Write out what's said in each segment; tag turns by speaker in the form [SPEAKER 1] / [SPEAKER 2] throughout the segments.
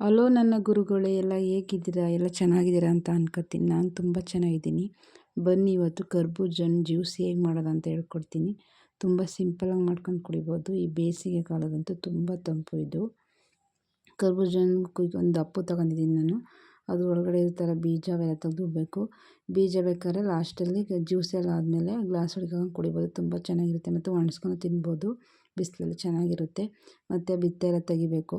[SPEAKER 1] Hello ನನ್ನ ಗುರುಗಳೇ, ಎಲ್ಲ ಹೇಗಿದ್ದೀರಾ? ಎಲ್ಲ ಚೆನ್ನಾಗಿದ್ದೀರಾ? ಅಂತ ಅನ್ಕೋತೀನಿ ನಾನು ತುಂಬ ಚೆನ್ನಾಗಿದ್ದೀನಿ. ಬನ್ನಿ ಇವತ್ತು ಕರ್ಬೂಜನ್ ಜ್ಯೂಸ್ ಹೇಗೆ ಮಾಡೋದು ಅಂತ ಹೇಳ್ಕೊಡ್ತೀನಿ. ತುಂಬ ಸಿಂಪಲಾಗಿ ಮಾಡ್ಕೊಂಡು ಕುಡಿಬೋದು. ಈ ಬೇಸಿಗೆ ಕಾಲದಂತೂ ತುಂಬ ತಂಪು ಇದು. ಕರ್ಬೂಜನ್ ಒಂದು ಅಪ್ಪು ತಗೊಂಡಿದ್ದೀನಿ ನಾನು. ಅದ್ರ ಒಳಗಡೆ ಇರೋ ಬೀಜ ಅವೆಲ್ಲ ತೆಗೆದುಬೇಕು ಬೀಜ ಬೇಕಾದ್ರೆ ಲಾಸ್ಟಲ್ಲಿ ಜ್ಯೂಸ್ ಎಲ್ಲ ಆದಮೇಲೆ ಗ್ಲಾಸ್ ಹೊಡ್ಕೊಂಡು ಕುಡಿಬೋದು. ತುಂಬ ಚೆನ್ನಾಗಿರುತ್ತೆ. ಮತ್ತು ಒಣಸ್ಕೊಂಡು ತಿನ್ಬೋದು. ಬಿಸಿಲಲ್ಲಿ ಚೆನ್ನಾಗಿರುತ್ತೆ. ಮತ್ತು ಬಿತ್ತೆ ಎಲ್ಲ ತೆಗಿಬೇಕು.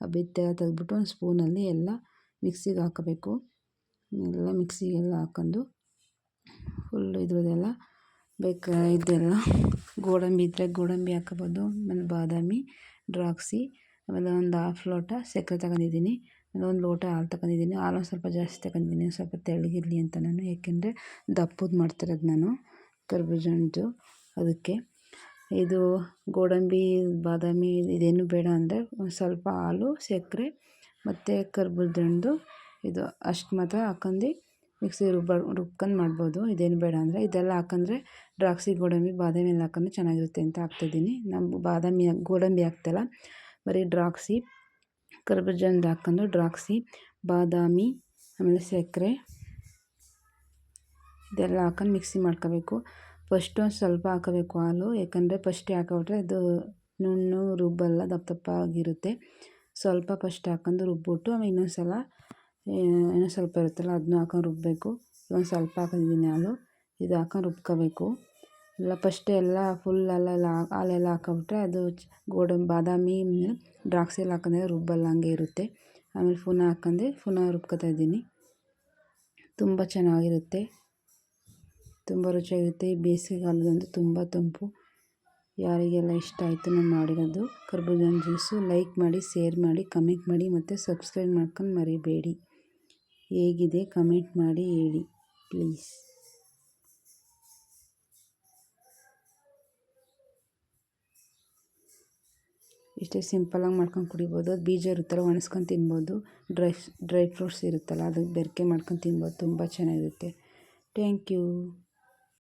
[SPEAKER 1] ಆ ಬಿತ್ತೆ ತೆಗೆದ್ಬಿಟ್ಟು ಒಂದು ಸ್ಪೂನಲ್ಲಿ ಎಲ್ಲ ಮಿಕ್ಸಿಗೆ ಹಾಕಬೇಕು. ಎಲ್ಲ ಮಿಕ್ಸಿಗೆಲ್ಲ ಹಾಕೊಂಡು ಫುಲ್ ಇದ್ರದ್ದೆಲ್ಲ ಬೇಕಾ, ಇದೆಲ್ಲ ಗೋಡಂಬಿ ಇದ್ದರೆ ಗೋಡಂಬಿ ಹಾಕೋಬೋದು, ಆಮೇಲೆ ಬಾದಾಮಿ, ದ್ರಾಕ್ಷಿ, ಆಮೇಲೆ ಒಂದು ಹಾಫ್ ಲೋಟ ಸಕ್ಕರೆ ತಗೊಂಡಿದ್ದೀನಿ. ಒಂದು ಲೋಟ ಹಾಲು ತಗೊಂಡಿದ್ದೀನಿ. ಹಾಲು ಒಂದು ಸ್ವಲ್ಪ ಜಾಸ್ತಿ ತಗೊಂಡಿದ್ದೀನಿ, ಸ್ವಲ್ಪ ತೆಳ್ಳಗಿರಲಿ ಅಂತ ನಾನು. ಏಕೆಂದರೆ ದಪ್ಪದು ಮಾಡ್ತಿರೋದು ನಾನು ಕರ್ಬೂಜ ಅದಕ್ಕೆ. ಇದು ಗೋಡಂಬಿ, ಬಾದಾಮಿ ಇದೇನು ಬೇಡ ಅಂದರೆ ಒಂದು ಸ್ವಲ್ಪ ಹಾಲು, ಸಕ್ಕರೆ ಮತ್ತು ಕರ್ಬೂಜ ಇದು ಅಷ್ಟು ಮಾತ್ರ ಹಾಕೊಂಡು ಮಿಕ್ಸಿ ರುಬ್ಬ, ರುಬ್ಕೊಂಡು ಮಾಡ್ಬೋದು. ಇದೇನು ಬೇಡ ಅಂದರೆ ಇದೆಲ್ಲ ಹಾಕಂದ್ರೆ ದ್ರಾಕ್ಷಿ, ಗೋಡಂಬಿ, ಬಾದಾಮಿ ಎಲ್ಲ ಹಾಕಂದ್ರೆ ಚೆನ್ನಾಗಿರುತ್ತೆ ಅಂತ ಹಾಕ್ತಿದ್ದೀನಿ. ನಮ್ಮ ಬಾದಾಮಿ, ಗೋಡಂಬಿ ಹಾಕ್ತಲ್ಲ ಬರೀ ದ್ರಾಕ್ಷಿ ಕರ್ಬೂಜ ಹಣ್ಣು ಹಾಕ್ಕೊಂಡು ದ್ರಾಕ್ಷಿ, ಬಾದಾಮಿ, ಆಮೇಲೆ ಸಕ್ಕರೆ ಇದೆಲ್ಲ ಹಾಕೊಂಡು ಮಿಕ್ಸಿ ಮಾಡ್ಕೋಬೇಕು. ಫಸ್ಟು ಒಂದು ಸ್ವಲ್ಪ ಹಾಕಬೇಕು ಹಾಲು, ಯಾಕಂದರೆ ಫಸ್ಟ್ ಹಾಕಿಬಿಟ್ರೆ ಅದು ನುಣ್ಣು, ರುಬ್ಬಲ್ಲ ದಪ್ಪ ದಪ್ಪ ಆಗಿರುತ್ತೆ. ಸ್ವಲ್ಪ ಫಸ್ಟ್ ಹಾಕೊಂಡು ರುಬ್ಬಿಟ್ಟು ಆಮೇಲೆ ಇನ್ನೊಂದು ಸಲ ಏನೋ ಸ್ವಲ್ಪ ಇರುತ್ತಲ್ಲ ಅದನ್ನೂ ಹಾಕೊಂಡು ರುಬ್ಬಬೇಕು ಒಂದು ಸ್ವಲ್ಪ ಹಾಕೊಂಡಿದ್ದೀನಿ ಹಾಲು, ಇದು ಹಾಕೊಂಡು ರುಬ್ಕೋಬೇಕು. ಎಲ್ಲ ಫಸ್ಟ್ ಎಲ್ಲ ಫುಲ್ ಅಲ್ಲೆಲ್ಲ ಹಾಲೆಲ್ಲ ಹಾಕೊಬಿಟ್ರೆ ಅದು ಗೋಡಂಬಿ, ಬಾದಾಮಿ, ದ್ರಾಕ್ಷಿ ಎಲ್ಲ ಹಾಕೊಂಡ್ರೆ ರುಬ್ಬಲ್ಲ, ಹಂಗೆ ಇರುತ್ತೆ. ಆಮೇಲೆ ಪುನಃ ಹಾಕೊಂಡು ಪುನಃ ರುಬ್ಕೋತಾ ಇದ್ದೀನಿ. ತುಂಬ ಚೆನ್ನಾಗಿರುತ್ತೆ. ತುಂಬ ರುಚಿಯಾಗಿರುತ್ತೆ. ಈ ಬೇಸಿಗೆಗಾಲದಂತೂ ತುಂಬ ತಂಪು. ಯಾರಿಗೆಲ್ಲ ಇಷ್ಟ ಆಯಿತು ನಾನು ಮಾಡಿರೋದು ಕರ್ಬೂಜ ಜ್ಯೂಸು ಲೈಕ್ ಮಾಡಿ, ಶೇರ್ ಮಾಡಿ, ಕಮೆಂಟ್ ಮಾಡಿ ಮತ್ತು ಸಬ್ಸ್ಕ್ರೈಬ್ ಮಾಡ್ಕೊಂಡು ಮರಿಬೇಡಿ. ಹೇಗಿದೆ ಕಮೆಂಟ್ ಮಾಡಿ ಹೇಳಿ, ಪ್ಲೀಸ್. ಇಷ್ಟೇ ಸಿಂಪಲಾಗಿ ಮಾಡ್ಕೊಂಡು ಕುಡಿಬೋದು. ಅದು ಬೀಜ ಇರುತ್ತಲ್ಲ, ಒಣಸ್ಕೊಂಡು ತಿನ್ಬೋದು. ಡ್ರೈ ಡ್ರೈ ಫ್ರೂಟ್ಸ್ ಇರುತ್ತಲ್ಲ ಅದಕ್ಕೆ ಬೆರಕೆ ಮಾಡ್ಕೊಂಡು ತಿನ್ಬೋದು. ತುಂಬ ಚೆನ್ನಾಗಿರುತ್ತೆ. Thank you.